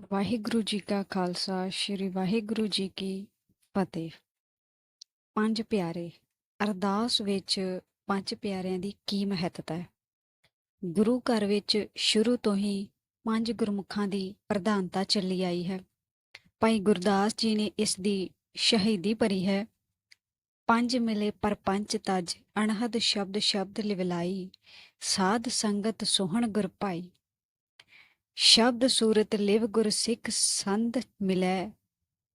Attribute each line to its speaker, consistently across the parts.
Speaker 1: ਵਾਹਿਗੁਰੂ ਜੀ ਕਾ ਖਾਲਸਾ, ਸ੍ਰੀ ਵਾਹਿਗੁਰੂ ਜੀ ਕੀ ਫਤਿਹ। ਪੰਜ ਪਿਆਰੇ, ਅਰਦਾਸ ਵਿੱਚ ਪੰਜ ਪਿਆਰਿਆਂ ਦੀ ਕੀ ਮਹੱਤਤਾ ਹੈ? ਗੁਰੂ ਘਰ ਵਿੱਚ ਸ਼ੁਰੂ ਤੋਂ ਹੀ ਪੰਜ ਗੁਰਮੁਖਾਂ ਦੀ ਪ੍ਰਧਾਨਤਾ ਚੱਲੀ ਆਈ ਹੈ। ਭਾਈ ਗੁਰਦਾਸ ਜੀ ਨੇ ਇਸ ਦੀ ਸ਼ਹੀਦੀ ਭਰੀ ਹੈ। ਪੰਜ ਮਿਲੇ ਪਰ ਪਰਪੰਚ ਤਜ ਅਣਹਦ ਸ਼ਬਦ ਸ਼ਬਦ ਲਿਵਲਾਈ, ਸਾਧ ਸੰਗਤ ਸੋਹਣ ਗੁਰ ਭਾਈ। ਸ਼ਬਦ ਸੂਰਤ ਲਿਵ ਗੁਰ ਸਿੱਖ ਸੰਧ ਮਿਲੈ,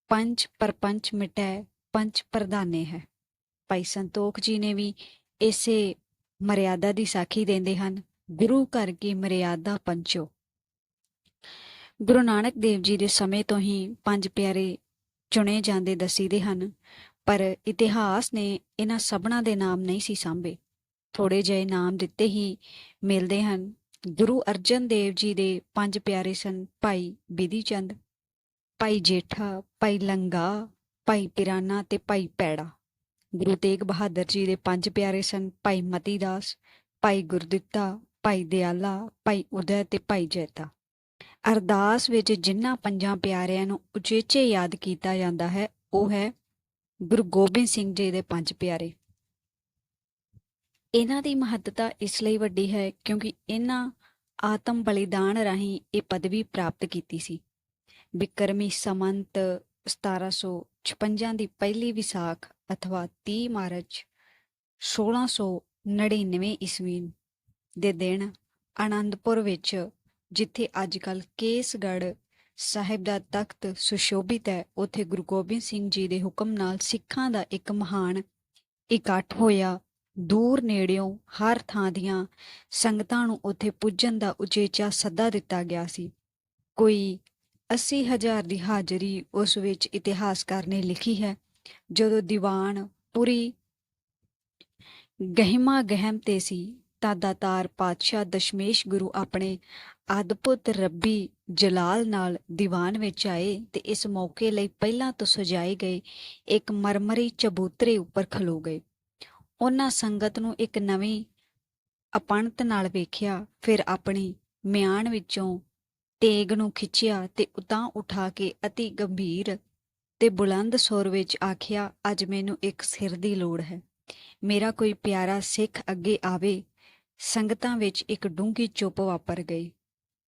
Speaker 1: ਪੰਜ ਪਰਪੰਚ ਮਿਟੈ, ਪੰਜ ਪ੍ਰਧਾਨੇ ਹੈ। ਭਾਈ ਸੰਤੋਖ ਜੀ ਨੇ ਵੀ ਇਸੇ ਮਰਿਆਦਾ ਦੀ ਸਾਖੀ ਦਿੰਦੇ ਹਨ, ਗੁਰੂ ਘਰ ਕੀ ਮਰਿਆਦਾ ਪੰਚੋ। ਗੁਰੂ ਨਾਨਕ ਦੇਵ ਜੀ ਦੇ ਸਮੇਂ ਤੋਂ ਹੀ ਪੰਜ ਪਿਆਰੇ ਚੁਣੇ ਜਾਂਦੇ ਦਸੀਦੇ ਹਨ, ਪਰ ਇਤਿਹਾਸ ਨੇ ਇਹਨਾਂ ਸਭਨਾਂ ਦੇ ਨਾਮ ਨਹੀਂ ਸੀ ਸਾਂਭੇ। ਥੋੜੇ ਜਿਹੇ ਨਾਮ ਦਿੱਤੇ ਹੀ ਮਿਲਦੇ ਹਨ ਗੁਰੂ ਅਰਜਨ ਦੇਵ ਜੀ ਦੇ ਪੰਜ ਪਿਆਰੇ ਸਨ, ਭਾਈ ਬਿਧੀ ਚੰਦ, ਭਾਈ ਜੇਠਾ, ਭਾਈ ਲੰਗਾ, ਭਾਈ ਪਿਰਾਨਾ ਤੇ ਭਾਈ ਪੈੜਾ। ਗੁਰੂ ਤੇਗ ਬਹਾਦਰ ਜੀ ਦੇ ਪੰਜ ਪਿਆਰੇ ਸਨ, ਭਾਈ ਮਤੀ ਦਾਸ, ਭਾਈ ਗੁਰਦਿੱਤਾ, ਭਾਈ ਦਿਆਲਾ, ਭਾਈ ਉਦੈ ਤੇ ਭਾਈ ਜੈਤਾ। ਅਰਦਾਸ ਵਿੱਚ ਜਿਨ੍ਹਾਂ ਪੰਜਾਂ ਪਿਆਰਿਆਂ ਨੂੰ ਉਚੇਚੇ ਯਾਦ ਕੀਤਾ ਜਾਂਦਾ ਹੈ, ਉਹ ਹੈ ਗੁਰੂ ਗੋਬਿੰਦ ਸਿੰਘ ਜੀ ਦੇ ਪੰਜ ਪਿਆਰੇ। ਇਹਨਾਂ ਦੀ ਮਹੱਤਤਾ ਇਸ ਲਈ ਵੱਡੀ ਹੈ ਕਿਉਂਕਿ ਇਹਨਾਂ ਆਤਮ ਬਲੀਦਾਨ ਰਾਹੀਂ ਇਹ ਪਦਵੀ ਪ੍ਰਾਪਤ ਕੀਤੀ ਸੀ। ਬਿਕਰਮੀ ਸਮੰਤ 1756 ਦੀ ਪਹਿਲੀ ਵਿਸਾਖ ਅਥਵਾ 30 ਮਾਰਚ 1699 ਈਸਵੀ ਦੇ ਦਿਨ ਆਨੰਦਪੁਰ ਵਿੱਚ, ਜਿੱਥੇ ਅੱਜਕੱਲ ਕੇਸਗੜ੍ਹ ਸਾਹਿਬ ਦਾ ਤਖਤ ਸੁਸ਼ੋਭਿਤ ਹੈ, ਉੱਥੇ ਗੁਰੂ ਗੋਬਿੰਦ ਸਿੰਘ ਜੀ ਦੇ ਹੁਕਮ ਨਾਲ ਸਿੱਖਾਂ ਦਾ ਇੱਕ ਮਹਾਨ ਇਕੱਠ ਹੋਇਆ। ਦੂਰ ਨੇੜਿਓਂ ਹਰ ਥਾਂ ਦੀਆਂ ਸੰਗਤਾਂ ਨੂੰ ਉੱਥੇ ਪੁੱਜਣ ਦਾ ਉਚੇਚਾ ਸੱਦਾ ਦਿੱਤਾ ਗਿਆ ਸੀ। ਕੋਈ 80000 ਦੀ ਹਾਜ਼ਰੀ ਉਸ ਵਿੱਚ ਇਤਿਹਾਸਕਾਰ ਨੇ ਲਿਖੀ ਹੈ, ਜਦੋਂ ਦੀਵਾਨ ਪੂਰੀ ਗਹਿਮਾ ਗਹਿਮ ਤੇ ਸੀ, ਤਾਂ ਦਾਤਾਰ ਪਾਤਸ਼ਾਹ ਦਸ਼ਮੇਸ਼ ਗੁਰੂ ਆਪਣੇ ਅਦਭੁਤ ਰੱਬੀ ਜਲਾਲ ਨਾਲ ਦੀਵਾਨ ਵਿੱਚ ਆਏ ਤੇ ਇਸ ਮੌਕੇ ਲਈ ਪਹਿਲਾਂ ਤੋਂ ਸਜਾਏ ਗਏ ਇੱਕ ਮਰਮਰੀ ਚਬੂਤਰੇ ਉੱਪਰ ਖਲੋ ਗਏ। ਉਹਨਾਂ ਸੰਗਤ ਨੂੰ ਇੱਕ ਨਵੀਂ ਅਪਣਤ ਨਾਲ ਵੇਖਿਆ, ਫਿਰ ਆਪਣੀ ਮਿਆਨ ਵਿੱਚੋਂ ਤੇਗ ਨੂੰ ਖਿੱਚਿਆ ਤੇ ਉਤਾਂ ਉਠਾ ਕੇ ਅਤੀ ਗੰਭੀਰ ਤੇ ਬੁਲੰਦ ਸੁਰ ਵਿੱਚ ਆਖਿਆ, ਅੱਜ ਮੈਨੂੰ ਇੱਕ ਸਿਰ ਦੀ ਲੋੜ ਹੈ। ਮੇਰਾ ਕੋਈ ਪਿਆਰਾ ਸਿੱਖ ਅੱਗੇ ਆਵੇ। ਸੰਗਤਾਂ ਵਿੱਚ ਇੱਕ ਡੂੰਘੀ ਚੁੱਪ ਵਾਪਰ ਗਈ।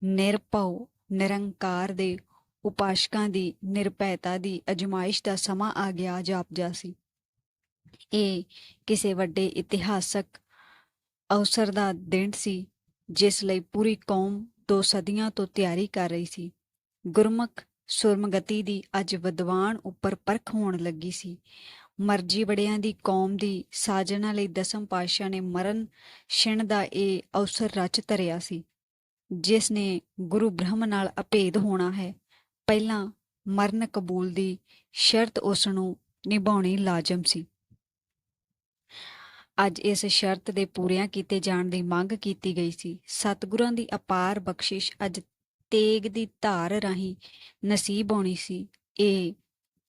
Speaker 1: ਨਿਰਭਉ, ਨਿਰੰਕਾਰ ਦੇ ਉਪਾਸ਼ਕਾਂ ਦੀ ਨਿਰਭੈਤਾ ਦੀ ਅਜਮਾਇਸ਼ ਦਾ ਸਮਾਂ ਆ ਗਿਆ ਜਾਪਜਾ ਸੀ। ਇਹ ਕਿਸੇ ਵੱਡੇ ਇਤਿਹਾਸਕ ਅਵਸਰ ਦਾ ਦਿਨ ਸੀ, ਜਿਸ ਲਈ ਪੂਰੀ ਕੌਮ ਦੋ ਸਦੀਆਂ ਤੋਂ ਤਿਆਰੀ ਕਰ ਰਹੀ ਸੀ। ਗੁਰਮੁਖ ਸੁਰਮਗਤੀ ਦੀ ਅੱਜ ਵਿਦਵਾਨ ਉੱਪਰ ਪਰਖ ਹੋਣ ਲੱਗੀ ਸੀ। ਮਰਜ਼ੀ ਬੜਿਆਂ ਦੀ ਕੌਮ ਦੀ ਸਾਜਣਾ ਲਈ ਦਸਮ ਪਾਤਸ਼ਾਹ ਨੇ ਮਰਨ ਛਿਣ ਦਾ ਇਹ ਅਵਸਰ ਰਚ ਧਰਿਆ ਸੀ, ਜਿਸ ਨੇ ਗੁਰੂ ਬ੍ਰਹਮ ਨਾਲ ਅਭੇਦ ਹੋਣਾ ਹੈ। ਪਹਿਲਾਂ ਮਰਨ ਕਬੂਲ ਦੀ ਸ਼ਰਤ ਉਸ ਨੂੰ ਨਿਭਾਉਣੀ ਲਾਜ਼ਮ ਸੀ। ਅੱਜ ਇਸ ਸ਼ਰਤ ਦੇ ਪੂਰਿਆਂ ਕੀਤੇ ਜਾਣ ਦੀ ਮੰਗ ਕੀਤੀ ਗਈ ਸੀ। ਸਤਿਗੁਰਾਂ ਦੀ ਅਪਾਰ ਬਖਸ਼ਿਸ਼ ਅੱਜ ਤੇਗ ਦੀ ਧਾਰ ਰਾਹੀਂ ਨਸੀਬ ਹੋਣੀ ਸੀ। ਇਹ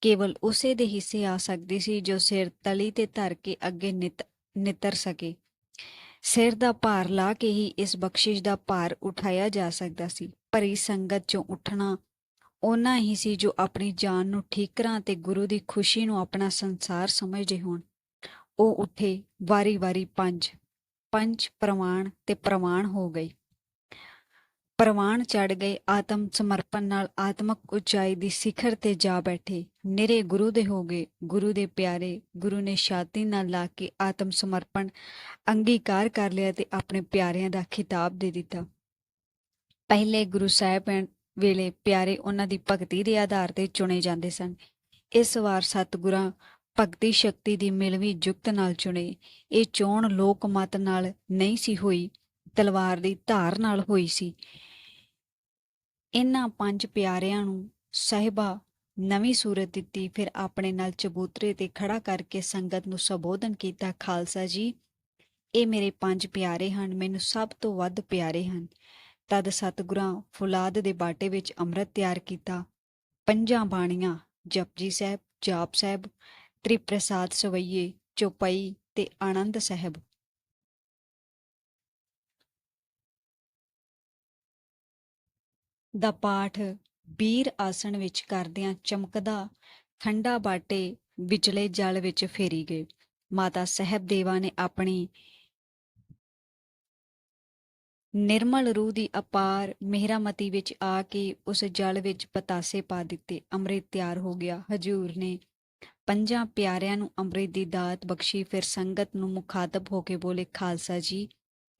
Speaker 1: ਕੇਵਲ ਉਸੇ ਦੇ ਹਿੱਸੇ ਆ ਸਕਦੀ ਸੀ ਜੋ ਸਿਰ ਤਲੀ ਤੇ ਧਰ ਕੇ ਅੱਗੇ ਨਿਤ, ਨਿਤਰ ਸਕੇ। ਸਿਰ ਦਾ ਭਾਰ ਲਾ ਕੇ ਹੀ ਇਸ ਬਖਸ਼ਿਸ਼ ਦਾ ਭਾਰ ਉਠਾਇਆ ਜਾ ਸਕਦਾ ਸੀ। ਭਰੀ ਸੰਗਤ ਚੋਂ ਉੱਠਣਾ ਉਹਨਾਂ ਹੀ ਸੀ ਜੋ ਆਪਣੀ ਜਾਨ ਨੂੰ ਠੀਕਰਾਂ ਤੇ ਗੁਰੂ ਦੀ ਖੁਸ਼ੀ ਨੂੰ ਆਪਣਾ ਸੰਸਾਰ ਸਮਝਦੇ ਹੋਣ। ਉਹ ਉੱਠੇ ਵਾਰੀ-ਵਾਰੀ ਪੰਜ ਪੰਜ ਪ੍ਰਮਾਣ ਤੇ ਪ੍ਰਮਾਣ ਹੋ ਗਏ। ਪ੍ਰਮਾਣ ਚੜ ਗਏ, ਆਤਮ ਸਮਰਪਣ ਨਾਲ ਆਤਮਕ ਉਚਾਈ ਦੀ ਸਿਖਰ ਤੇ ਜਾ ਬੈਠੇ। ਨਿਰੇ ਗੁਰੂ ਦੇ ਹੋ ਗਏ, ਗੁਰੂ ਦੇ ਪਿਆਰੇ, ਗੁਰੂ ਨੇ ਛਾਤੀ ਨਾਲ ਲਾ ਕੇ ਆਤਮ ਸਮਰਪਣ ਅੰਗੀਕਾਰ ਕਰ ਲਿਆ ਤੇ ਆਪਣੇ ਪਿਆਰਿਆਂ ਦਾ ਖਿਤਾਬ ਦੇ ਦਿੱਤਾ। ਪਹਿਲੇ ਗੁਰੂ ਸਾਹਿਬ ਵੇਲੇ ਪਿਆਰੇ ਉਹਨਾਂ ਦੀ ਭਗਤੀ ਦੇ ਆਧਾਰ ਤੇ ਚੁਣੇ ਜਾਂਦੇ ਸਨ। ਇਸ ਵਾਰ ਸਤਿਗੁਰਾਂ ਭਗਤੀ ਸ਼ਕਤੀ ਦੀ ਮਿਲਵੀ ਜੁਗਤ ਨਾਲ ਚੁਣੇ। ਇਹ ਚੋਣ ਲੋਕ ਮਤ ਨਾਲ ਨਹੀਂ ਸੀ ਹੋਈ, ਤਲਵਾਰ ਦੀ ਧਾਰ ਨਾਲ ਹੋਈ ਸੀ। ਇਹਨਾਂ ਪੰਜ ਪਿਆਰਿਆਂ ਨੂੰ ਸਹਿਬਾ ਨਵੀਂ ਸੂਰਤ ਦਿੱਤੀ, ਫਿਰ ਆਪਣੇ ਨਾਲ ਚਬੂਤਰੇ ਤੇ ਖੜਾ ਕਰਕੇ ਸੰਗਤ ਨੂੰ ਸੰਬੋਧਨ ਕੀਤਾ, ਖਾਲਸਾ ਜੀ, ਇਹ ਮੇਰੇ ਪੰਜ ਪਿਆਰੇ ਹਨ, ਮੈਨੂੰ ਸਭ ਤੋਂ ਵੱਧ ਪਿਆਰੇ ਹਨ। ਤਦ ਸਤਿਗੁਰਾਂ ਫੁਲਾਦ ਦੇ ਬਾਟੇ ਵਿੱਚ ਅੰਮ੍ਰਿਤ ਤਿਆਰ ਕੀਤਾ। ਪੰਜਾਂ ਬਾਣੀਆਂ, ਜਪਜੀ ਸਾਹਿਬ, ਜਾਪ ਸਾਹਿਬ ਤ੍ਰਿਪ੍ਰਸਾਦ ਸਵਈਏ, ਚੌਪਈ ਤੇ ਆਨੰਦ ਸਾਹਿਬ। ਦਾ ਪਾਠ ਬੀਰ ਆਸਣ ਵਿੱਚ ਕਰਦਿਆਂ ਚਮਕਦਾ ਠੰਡਾ ਬਾਟੇ ਵਿਚਲੇ ਜਲ ਵਿੱਚ ਫੇਰੀ ਗਏ। ਮਾਤਾ ਸਹਿਬ ਦੇਵਾ ਨੇ ਆਪਣੀ ਨਿਰਮਲ ਰੂਹ ਦੀ ਅਪਾਰ ਮਿਹਰਾਮਤੀ ਵਿੱਚ ਆ ਕੇ ਉਸ ਜਲ ਵਿੱਚ ਪਤਾਸੇ ਪਾ ਦਿੱਤੇ। ਅੰਮ੍ਰਿਤ ਤਿਆਰ ਹੋ ਗਿਆ। ਹਜੂਰ ਨੇ ਪੰਜਾਂ ਪਿਆਰਿਆਂ ਨੂੰ ਅੰਮ੍ਰਿਤ ਦੀ ਦਾਤ ਬਖਸ਼ੀ, ਫਿਰ ਸੰਗਤ ਨੂੰ ਮੁਖਾਤਬ ਹੋ ਕੇ ਬੋਲੇ, ਖਾਲਸਾ ਜੀ,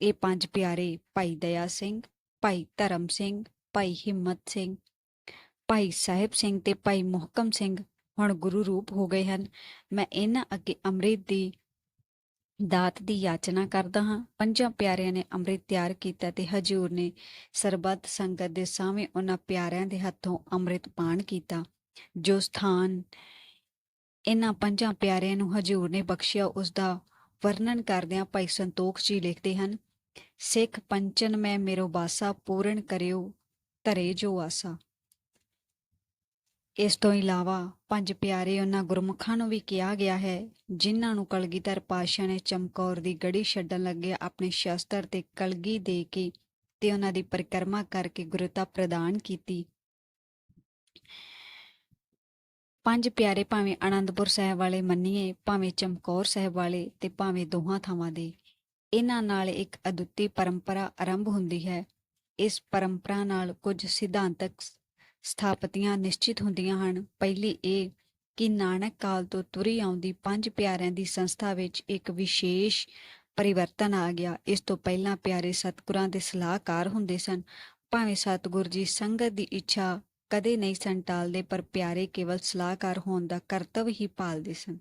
Speaker 1: ਇਹ ਪੰਜ ਪਿਆਰੇ ਭਾਈ ਦਇਆ ਸਿੰਘ, ਭਾਈ ਧਰਮ ਸਿੰਘ, ਭਾਈ ਹਿੰਮਤ ਸਿੰਘ, ਭਾਈ ਸਾਹਿਬ ਸਿੰਘ ਤੇ ਭਾਈ ਮੁਹਕਮ ਸਿੰਘ ਹੁਣ ਗੁਰੂ ਰੂਪ ਹੋ ਗਏ ਹਨ। ਮੈਂ ਇਹਨਾਂ ਅੱਗੇ ਅੰਮ੍ਰਿਤ ਦੀ ਦਾਤ ਦੀ ਯਾਚਨਾ ਕਰਦਾ ਹਾਂ। ਪੰਜਾਂ ਪਿਆਰਿਆਂ ਨੇ ਅੰਮ੍ਰਿਤ ਤਿਆਰ ਕੀਤਾ ਤੇ ਹਜੂਰ ਨੇ ਸਰਬੱਤ ਸੰਗਤ ਦੇ ਸਾਹਮਣੇ ਉਹਨਾਂ ਪਿਆਰਿਆਂ ਦੇ ਹੱਥੋਂ ਅੰਮ੍ਰਿਤ ਪਾਨ ਕੀਤਾ। ਜੋ ਸਥਾਨ ਇਹਨਾਂ ਪੰਜਾਂ ਪਿਆਰਿਆਂ ਨੂੰ ਹਜੂਰ ਨੇ ਬਖਸ਼ਿਆ ਉਸ ਦਾ ਵਰਣਨ ਕਰਦਿਆਂ ਭਾਈ ਸੰਤੋਖ ਜੀ ਲਿਖਦੇ ਹਨ, ਸਿੱਖ ਪੰਚਨ ਮੈਂ ਮੇਰੋ ਬਾਸਾ, ਪੂਰਨ ਕਰਿਓ ਧਰੇ ਜੋ ਆਸਾ। ਇਸ ਤੋਂ ਇਲਾਵਾ ਪੰਜ ਪਿਆਰੇ ਉਹਨਾਂ ਗੁਰਮੁਖਾਂ ਨੂੰ ਵੀ ਕਿਹਾ ਗਿਆ ਹੈ, ਜਿਨ੍ਹਾਂ ਨੂੰ ਕਲਗੀਧਰ ਪਾਤਸ਼ਾਹ ਨੇ ਚਮਕੌਰ ਦੀ ਗੜੀ ਛੱਡਣ ਲੱਗੇ ਆਪਣੇ ਸ਼ਸਤਰ ਤੇ ਕਲਗੀ ਦੇ ਕੇ ਤੇ ਉਹਨਾਂ ਦੀ ਪਰਿਕਰਮਾ ਕਰਕੇ ਗੁਰਤਾ ਪ੍ਰਦਾਨ ਕੀਤੀ। ਪੰਜ ਪਿਆਰੇ ਭਾਵੇਂ ਆਨੰਦਪੁਰ ਸਾਹਿਬ ਵਾਲੇ ਮੰਨੀਏ, ਭਾਵੇਂ ਚਮਕੌਰ ਸਾਹਿਬ ਵਾਲੇ ਤੇ ਭਾਵੇਂ ਦੋਹਾਂ ਥਾਵਾਂ ਦੇ। ਇਹਨਾਂ ਨਾਲ ਇੱਕ ਅਦੁੱਤੀ ਪਰੰਪਰਾ ਆਰੰਭ ਹੁੰਦੀ ਹੈ। ਇਸ ਪਰੰਪਰਾ ਨਾਲ ਕੁਝ ਸਿਧਾਂਤਕ ਸਥਾਪਤੀਆਂ ਨਿਸ਼ਚਿਤ ਹੁੰਦੀਆਂ ਹਨ। ਪਹਿਲੀ ਇਹ ਕਿ ਨਾਨਕ ਕਾਲ ਤੋਂ ਤੁਰੀ ਆਉਂਦੀ ਪੰਜ ਪਿਆਰਿਆਂ ਦੀ ਸੰਸਥਾ ਵਿੱਚ ਇੱਕ ਵਿਸ਼ੇਸ਼ ਪਰਿਵਰਤਨ ਆ ਗਿਆ। ਇਸ ਤੋਂ ਪਹਿਲਾਂ ਪਿਆਰੇ ਸਤਿਗੁਰਾਂ ਦੇ ਸਲਾਹਕਾਰ ਹੁੰਦੇ ਸਨ। ਭਾਵੇਂ ਸਤਿਗੁਰ ਜੀ ਸੰਗਤ ਦੀ ਇੱਛਾ ਕਦੇ ਨਹੀਂ ਸਨ ਟਾਲਦੇ, ਪਰ ਪਿਆਰੇ ਕੇਵਲ ਸਲਾਹਕਾਰ ਹੋਣ ਦਾ ਕਰਤਵ ਹੀ ਪਾਲਦੇ ਸਨ।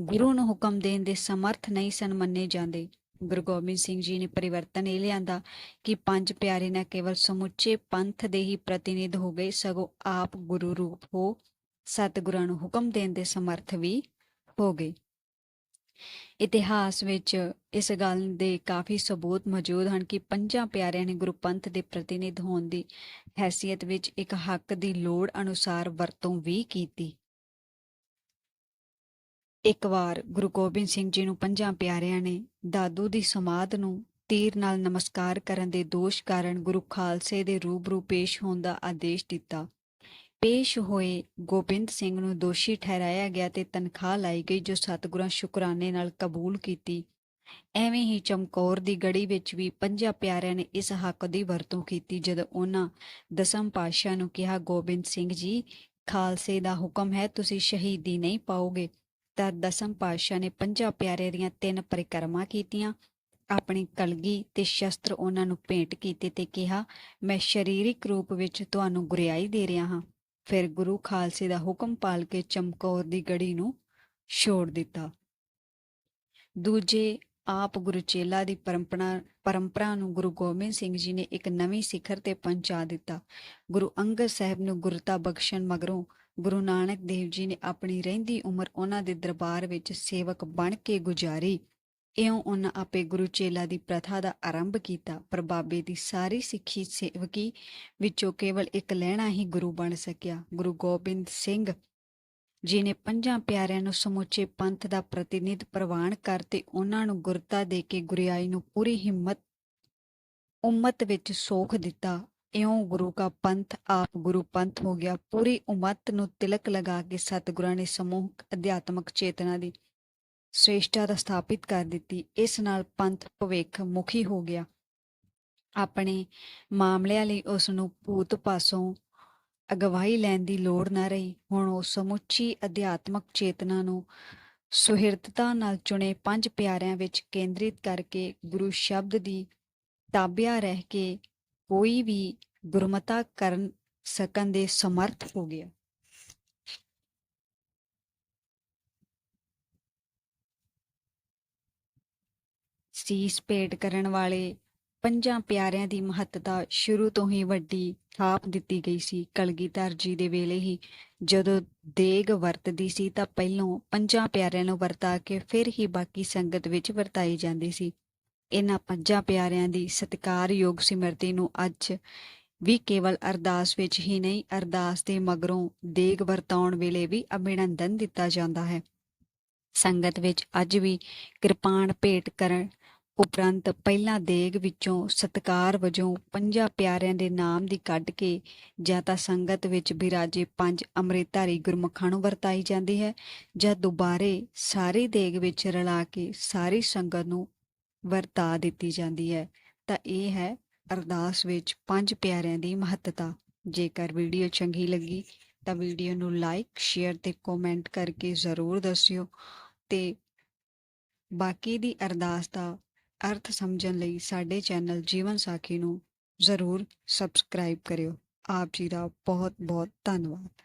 Speaker 1: ਗੁਰੂ ਨੂੰ ਹੁਕਮ ਦੇਣ ਦੇ ਸਮਰਥ ਨਹੀਂ ਸਨ ਮੰਨੇ ਜਾਂਦੇ। ਗੁਰੂ ਗੋਬਿੰਦ ਸਿੰਘ ਜੀ ਨੇ ਪਰਿਵਰਤਨ ਇਹ ਲਿਆਂਦਾ ਕਿ ਪੰਜ ਪਿਆਰੇ ਨਾ ਕੇਵਲ ਸਮੁੱਚੇ ਪੰਥ ਦੇ ਹੀ ਪ੍ਰਤੀਨਿਧ ਹੋ ਗਏ, ਸਗੋਂ ਆਪ ਗੁਰੂ ਰੂਪ ਹੋ, ਸਤਿਗੁਰਾਂ ਨੂੰ ਹੁਕਮ ਦੇਣ ਦੇ ਸਮਰਥ ਵੀ ਹੋ ਗਏ। ਇਤਿਹਾਸ ਵਿੱਚ ਇਸ ਗੱਲ ਦੇ ਕਾਫੀ ਸਬੂਤ ਮੌਜੂਦ ਹਨ ਕਿ ਪੰਜਾਂ ਪਿਆਰਿਆਂ ਨੇ ਗੁਰੂ ਪੰਥ ਦੇ ਪ੍ਰਤੀਨਿਧ ਹੋਣ ਦੀ ਹੈਸੀਅਤ ਵਿੱਚ ਇੱਕ ਹੱਕ ਦੀ ਲੋੜ ਅਨੁਸਾਰ ਵਰਤੋਂ ਵੀ ਕੀਤੀ। ਇੱਕ ਵਾਰ ਗੁਰੂ ਗੋਬਿੰਦ ਸਿੰਘ ਜੀ ਨੂੰ ਪੰਜਾਂ ਪਿਆਰਿਆਂ ਨੇ ਦਾਦੂ ਦੀ ਸਮਾਧ ਨੂੰ ਤੀਰ ਨਾਲ ਨਮਸਕਾਰ ਕਰਨ ਦੇ ਦੋਸ਼ ਕਾਰਨ ਗੁਰੂ ਖਾਲਸੇ ਦੇ ਰੂਬਰੂ ਪੇਸ਼ ਹੋਣ ਦਾ ਆਦੇਸ਼ ਦਿੱਤਾ। ਪੇਸ਼ ਹੋਏ ਗੋਬਿੰਦ ਸਿੰਘ ਨੂੰ ਦੋਸ਼ੀ ਠਹਿਰਾਇਆ ਗਿਆ ਤੇ ਤਨਖਾਹ ਲਾਈ ਗਈ, ਜੋ ਸਤਿਗੁਰਾਂ ਸ਼ੁਕਰਾਨੇ ਨਾਲ ਕਬੂਲ ਕੀਤੀ। ਐਵੇਂ ਹੀ ਚਮਕੌਰ ਦੀ ਗੜੀ ਵਿੱਚ ਵੀ ਪੰਜਾਂ ਪਿਆਰਿਆਂ ਨੇ ਇਸ ਹੱਕ ਦੀ ਵਰਤੋਂ ਕੀਤੀ, ਜਦੋਂ ਉਹਨਾਂ ਦਸਮ ਪਾਤਸ਼ਾਹ ਨੂੰ ਕਿਹਾ, ਗੋਬਿੰਦ ਸਿੰਘ ਜੀ, ਖਾਲਸੇ ਦਾ ਹੁਕਮ ਹੈ, ਤੁਸੀਂ ਸ਼ਹੀਦੀ ਨਹੀਂ ਪਾਓਗੇ। ਤਾਂ ਦਸਮ ਪਾਤਸ਼ਾਹ ਨੇ ਪੰਜਾਂ ਪਿਆਰੇ ਦੀਆਂ ਤਿੰਨ ਪਰਿਕਰਮਾ ਕੀਤੀਆਂ। ਆਪਣੀ ਕਲਗੀ ਤੇ ਸ਼ਸਤਰ ਉਹਨਾਂ ਨੂੰ ਭੇਂਟ ਕੀਤੇ ਤੇ ਕਿਹਾ, ਮੈਂ ਸਰੀਰਿਕ ਰੂਪ ਵਿੱਚ ਤੁਹਾਨੂੰ ਗੁਰਿਆਈ ਦੇ ਰਿਹਾ ਹਾਂ। ਫਿਰ ਗੁਰੂ ਖਾਲਸੇ ਦਾ ਹੁਕਮ ਪਾਲ ਕੇ ਚਮਕੌਰ ਦੀ ਗੜੀ ਨੂੰ ਛੋੜ ਦਿੱਤਾ। ਦੂਜੇ ਆਪ ਗੁਰੂ ਚੇਲਾ ਦੀ ਪਰੰਪਰਾ ਪਰੰਪਰਾ ਨੂੰ ਗੁਰੂ ਗੋਬਿੰਦ ਸਿੰਘ ਜੀ ਨੇ ਇੱਕ ਨਵੀਂ ਸਿਖਰ ਤੇ ਪਹੁੰਚਾ ਦਿੱਤਾ। ਗੁਰੂ ਅੰਗਦ ਸਾਹਿਬ ਨੂੰ ਗੁਰਤਾ ਬਖਸ਼ਣ ਮਗਰੋਂ ਗੁਰੂ ਨਾਨਕ ਦੇਵ ਜੀ ਨੇ ਆਪਣੀ ਰਹਿੰਦੀ ਉਮਰ ਉਹਨਾਂ ਦੇ ਦਰਬਾਰ ਵਿੱਚ ਸੇਵਕ ਬਣ ਕੇ ਗੁਜ਼ਾਰੀ। ਇਉਂ ਉਹਨਾਂ ਆਪੇ ਗੁਰੂ ਚੇਲਾ ਦੀ ਪ੍ਰਥਾ ਦਾ ਆਰੰਭ ਕੀਤਾ, ਪਰ ਬਾਬੇ ਦੀ ਸਾਰੀ ਸਿੱਖੀ ਸੇਵਕੀ ਵਿੱਚੋਂ ਕੇਵਲ ਇੱਕ ਲਹਿਣਾ ਹੀ ਗੁਰੂ ਬਣ ਸਕਿਆ, ਗੁਰੂ ਗੋਬਿੰਦ ਸਿੰਘ। ਜੀ ਨੇ ਪੰਜਾਂ ਪਿਆਰਿਆਂ ਨੂੰ ਸਮੁੱਚੇ ਪੰਥ ਦਾ ਪ੍ਰਤੀਨਿਧ ਪ੍ਰਵਾਨ ਕਰਤੇ ਉਹਨਾਂ ਨੂੰ ਗੁਰਤਾ ਦੇ ਕੇ ਗੁਰਿਆਈ ਨੂੰ ਪੂਰੀ ਹਿੰਮਤ, ਉਮਤ ਵਿੱਚ ਸੋਖ ਦਿੱਤਾ, ਇਉਂ ਗੁਰੂ ਕਾ ਪੰਥ ਆਪ ਗੁਰੂ ਪੰਥ ਹੋ ਗਿਆ। ਪੂਰੀ ਉਮਤ ਨੂੰ ਤਿਲਕ ਲਗਾ ਕੇ ਸਤਿਗੁਰਾਂ ਨੇ ਸਮੂਹ ਅਧਿਆਤਮਕ ਚੇਤਨਾ ਦੀ ਸ੍ਰੇਸ਼ਟਤਾ ਦਾ ਸਥਾਪਿਤ ਕਰ ਦਿੱਤੀ। ਇਸ ਨਾਲ ਪੰਥ ਭਵਿੱਖ ਮੁਖੀ ਹੋ ਗਿਆ। ਆਪਣੇ ਮਾਮਲਿਆਂ ਲਈ ਉਸ ਨੂੰ ਭੂਤ ਪਾਸੋਂ ਅਗਵਾਈ ਲੈਣ ਦੀ ਲੋੜ ਨਾ ਰਹੀ। ਹੁਣ ਉਹ ਸਮੁੱਚੀ ਅਧਿਆਤਮਕ ਚੇਤਨਾ ਨੂੰ ਸੁਹਿਰਦਤਾ ਨਾਲ ਚੁਣੇ ਪੰਜ ਪਿਆਰਿਆਂ ਵਿੱਚ ਕੇਂਦਰਿਤ ਕਰਕੇ ਗੁਰੂ ਸ਼ਬਦ ਦੀ ਤਾਬਿਆ ਰਹਿ ਕੇ ਕੋਈ ਵੀ ਗੁਰਮਤਾ ਕਰਨ ਸਕਣ ਦੇ ਸਮਰਥ ਹੋ ਗਿਆ। ਸੀਸ ਭੇਟ ਕਰਨ ਵਾਲੇ ਪੰਜਾਂ ਪਿਆਰਿਆਂ ਦੀ ਮਹੱਤਤਾ ਸ਼ੁਰੂ ਤੋਂ ਹੀ ਵੱਡੀ ਥਾਪ ਦਿੱਤੀ ਗਈ ਸੀ। ਕਲਗੀਧਰ ਜੀ ਦੇ ਵੇਲੇ ਹੀ ਜਦੋਂ ਦੇਗ ਵਰਤਦੀ ਸੀ ਤਾਂ ਪਹਿਲੋਂ ਪੰਜਾਂ ਪਿਆਰਿਆਂ ਨੂੰ ਵਰਤਾ ਕੇ ਫਿਰ ਹੀ ਬਾਕੀ ਸੰਗਤ ਵਿੱਚ ਵਰਤਾਈ ਜਾਂਦੀ ਸੀ। ਇਹਨਾਂ ਪੰਜਾਂ ਪਿਆਰਿਆਂ ਦੀ ਸਤਿਕਾਰਯੋਗ ਸਿਮਰਤੀ ਨੂੰ ਅੱਜ ਵੀ ਕੇਵਲ ਅਰਦਾਸ ਵਿੱਚ ਹੀ ਨਹੀਂ, ਅਰਦਾਸ ਦੇ ਮਗਰੋਂ ਦੇਗ ਵਰਤਾਉਣ ਵੇਲੇ ਵੀ ਅਭਿਨੰਦਨ ਦਿੱਤਾ ਜਾਂਦਾ ਹੈ। ਸੰਗਤ ਵਿੱਚ ਅੱਜ ਵੀ ਕਿਰਪਾਨ ਭੇਟ ਕਰਨ ਉਪਰੰਤ ਪਹਿਲਾਂ ਦੇਗ ਵਿੱਚੋਂ ਸਤਕਾਰ ਵਜੋਂ ਪੰਜਾਂ ਪਿਆਰਿਆਂ ਦੇ ਨਾਮ ਦੀ ਕੱਢ ਕੇ ਜਾਂ ਤਾਂ ਸੰਗਤ ਵਿੱਚ ਬਿਰਾਜੇ ਪੰਜ ਅੰਮ੍ਰਿਤਧਾਰੀ ਗੁਰਮੁਖਾਂ ਨੂੰ ਵਰਤਾਈ ਜਾਂਦੀ ਹੈ ਜਾਂ ਦੁਬਾਰੇ ਸਾਰੀ ਦੇਗ ਵਿੱਚ ਰਲਾ ਕੇ ਸਾਰੀ ਸੰਗਤ ਨੂੰ ਵਰਤਾ ਦਿੱਤੀ ਜਾਂਦੀ ਹੈ, ਤਾਂ ਇਹ ਹੈ ਅਰਦਾਸ ਵਿੱਚ ਪੰਜ ਪਿਆਰਿਆਂ ਦੀ ਮਹੱਤਤਾ। ਜੇਕਰ ਵੀਡੀਓ ਚੰਗੀ ਲੱਗੀ ਤਾਂ ਵੀਡੀਓ ਨੂੰ ਲਾਈਕ, ਸ਼ੇਅਰ ਤੇ ਕਮੈਂਟ ਕਰਕੇ ਜ਼ਰੂਰ ਦੱਸਿਓ ਤੇ ਬਾਕੀ ਦੀ ਅਰਦਾਸ ਦਾ ਅਰਥ ਸਮਝਣ ਲਈ ਸਾਡੇ ਚੈਨਲ ਜੀਵਨ ਸਾਖੀ ਨੂੰ ਜ਼ਰੂਰ ਸਬਸਕ੍ਰਾਈਬ ਕਰਿਓ। ਆਪ ਜੀ ਦਾ ਬਹੁਤ ਬਹੁਤ ਧੰਨਵਾਦ।